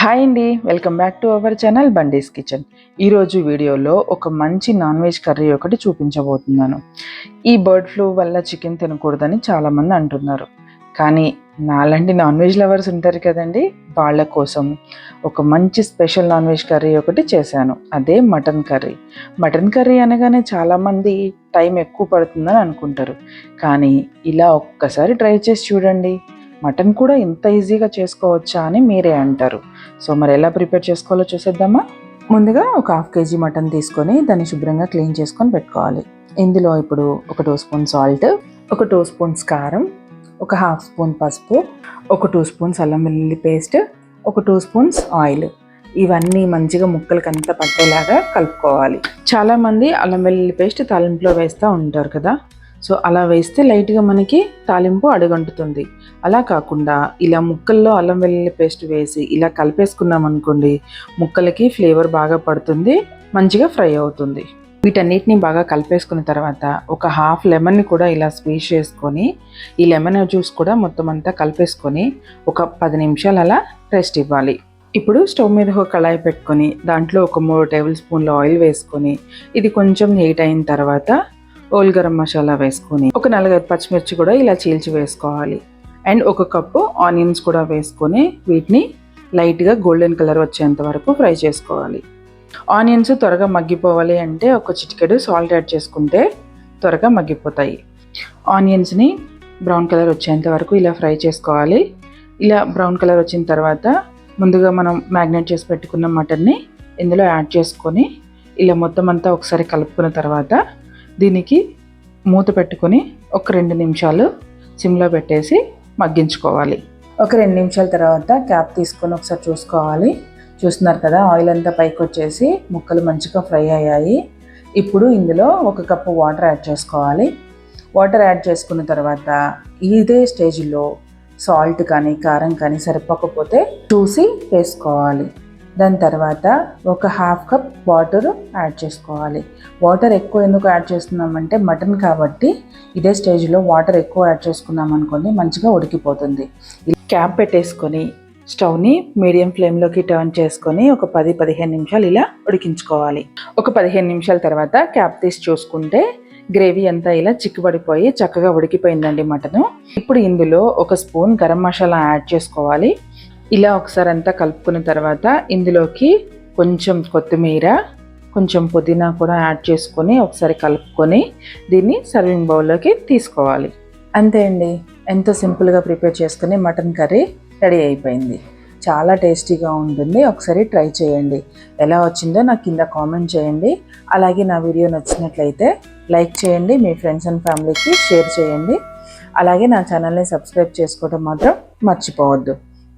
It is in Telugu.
హాయ్ అండి welcome back to our channel Bandi's kitchen ఈరోజు వీడియోలో ఒక మంచి నాన్ వెజ్ కర్రీ ఒకటి చూపించబోతున్నాను. ఈ బర్డ్ ఫ్లూ వల్ల చికెన్ తినకూడదని చాలామంది అంటున్నారు. కానీ నాలాంటి నాన్ వెజ్ లవర్స్ ఉంటారు కదండి వాళ్ళ కోసం ఒక మంచి స్పెషల్ నాన్ వెజ్ కర్రీ ఒకటి చేశాను. అదే మటన్ కర్రీ మటన్ కర్రీ అనగానే చాలామంది టైం ఎక్కువ పడుతుందని అనుకుంటారు. కానీ ఇలా ఒక్కసారి ట్రై చేసి చూడండి. మటన్ కూడా ఇంత ఈజీగా చేసుకోవచ్చా అని మీరే అంటారు. సో మరి ఎలా ప్రిపేర్ చేసుకోవాలో చూసేద్దామా? ముందుగా ఒక హాఫ్ కేజీ మటన్ తీసుకొని దాన్ని శుభ్రంగా క్లీన్ చేసుకొని పెట్టుకోవాలి. ఇందులో ఇప్పుడు ఒక టూ స్పూన్ సాల్ట్ ఒక టూ స్పూన్స్ కారం ఒక హాఫ్ స్పూన్ పసుపు ఒక టూ స్పూన్స్ అల్లం వెల్లుల్లి పేస్ట్ ఒక టూ స్పూన్స్ ఆయిల్. ఇవన్నీ మంచిగా ముక్కలకంతా పట్టేలాగా కలుపుకోవాలి. చాలామంది అల్లం వెల్లుల్లి పేస్ట్ తాలింపులో వేస్తూ ఉంటారు కదా. సో అలా వేస్తే లైట్గా మనకి తాలింపు అడుగంటుతుంది. అలా కాకుండా ఇలా ముక్కల్లో అల్లం వెల్లుల్లి పేస్ట్ వేసి ఇలా కలిపేసుకున్నాం అనుకోండి ముక్కలకి ఫ్లేవర్ బాగా పడుతుంది మంచిగా ఫ్రై అవుతుంది. వీటన్నిటిని బాగా కలిపేసుకున్న తర్వాత ఒక హాఫ్ లెమన్ని కూడా ఇలా స్వీట్ చేసుకొని ఈ లెమన్ జ్యూస్ కూడా మొత్తం అంతా కలిపేసుకొని ఒక పది నిమిషాలు అలా రెస్ట్ ఇవ్వాలి. ఇప్పుడు స్టవ్ మీద ఒక కళాయి పెట్టుకొని దాంట్లో ఒక మూడు టేబుల్ స్పూన్ల ఆయిల్ వేసుకొని ఇది కొంచెం హీట్ అయిన తర్వాత ఓల్ గరం మసాలా వేసుకొని ఒక నలుగైదు పచ్చిమిర్చి కూడా ఇలా చీల్చి వేసుకోవాలి. అండ్ ఒక కప్పు ఆనియన్స్ కూడా వేసుకొని వీటిని లైట్గా గోల్డెన్ కలర్ వచ్చేంత వరకు ఫ్రై చేసుకోవాలి. ఆనియన్స్ త్వరగా మగ్గిపోవాలి అంటే ఒక చిటికెడు సాల్ట్ యాడ్ చేసుకుంటే త్వరగా మగ్గిపోతాయి. ఆనియన్స్ని బ్రౌన్ కలర్ వచ్చేంత వరకు ఇలా ఫ్రై చేసుకోవాలి. ఇలా బ్రౌన్ కలర్ వచ్చిన తర్వాత ముందుగా మనం మ్యాగ్నేట్ చేసి పెట్టుకున్న మటన్ని ఇందులో యాడ్ చేసుకొని ఇలా మొత్తం అంతా ఒకసారి కలుపుకున్న తర్వాత దీనికి మూత పెట్టుకొని ఒక రెండు నిమిషాలు సిమ్లో పెట్టేసి మగ్గించుకోవాలి. ఒక రెండు నిమిషాల తర్వాత క్యాప్ తీసుకొని ఒకసారి చూసుకోవాలి. చూస్తున్నారు కదా ఆయిల్ అంతా పైకి వచ్చేసి ముక్కలు మంచిగా ఫ్రై అయ్యాయి. ఇప్పుడు ఇందులో ఒక కప్పు వాటర్ యాడ్ చేసుకోవాలి. వాటర్ యాడ్ చేసుకున్న తర్వాత ఇదే స్టేజ్లో సాల్ట్ కానీ కారం కానీ సరిపోకపోతే చూసి వేసుకోవాలి. దాని తర్వాత ఒక హాఫ్ కప్ వాటర్ యాడ్ చేసుకోవాలి. వాటర్ ఎక్కువ ఎందుకు యాడ్ చేస్తున్నామంటే మటన్ కాబట్టి ఇదే స్టేజ్లో వాటర్ ఎక్కువ యాడ్ చేసుకున్నాం అనుకోండి మంచిగా ఉడికిపోతుంది. క్యాప్ పెట్టేసుకొని స్టవ్ని మీడియం ఫ్లేమ్లోకి టర్న్ చేసుకొని ఒక పది పదిహేను నిమిషాలు ఇలా ఉడికించుకోవాలి. ఒక పదిహేను నిమిషాల తర్వాత క్యాప్ తీసి చూసుకుంటే గ్రేవీ అంతా ఇలా చిక్కుబడిపోయి చక్కగా ఉడికిపోయిందండి మటను. ఇప్పుడు ఇందులో ఒక స్పూన్ గరం మసాలా యాడ్ చేసుకోవాలి. ఇలా ఒకసారి అంతా కలుపుకున్న తర్వాత ఇందులోకి కొంచెం కొత్తిమీర కొంచెం పుదీనా కూడా యాడ్ చేసుకొని ఒకసారి కలుపుకొని దీన్ని సర్వింగ్ బౌల్లోకి తీసుకోవాలి. అంతే అండి. ఎంతో సింపుల్గా ప్రిపేర్ చేసుకుని మటన్ కర్రీ రెడీ అయిపోయింది. చాలా టేస్టీగా ఉంటుంది. ఒకసారి ట్రై చేయండి. ఎలా వచ్చిందో నాకు కింద కామెంట్ చేయండి. అలాగే నా వీడియో నచ్చినట్లయితే లైక్ చేయండి. మీ ఫ్రెండ్స్ అండ్ ఫ్యామిలీకి షేర్ చేయండి. అలాగే నా ఛానల్ని సబ్స్క్రైబ్ చేసుకోవడం మాత్రం మర్చిపోవద్దు.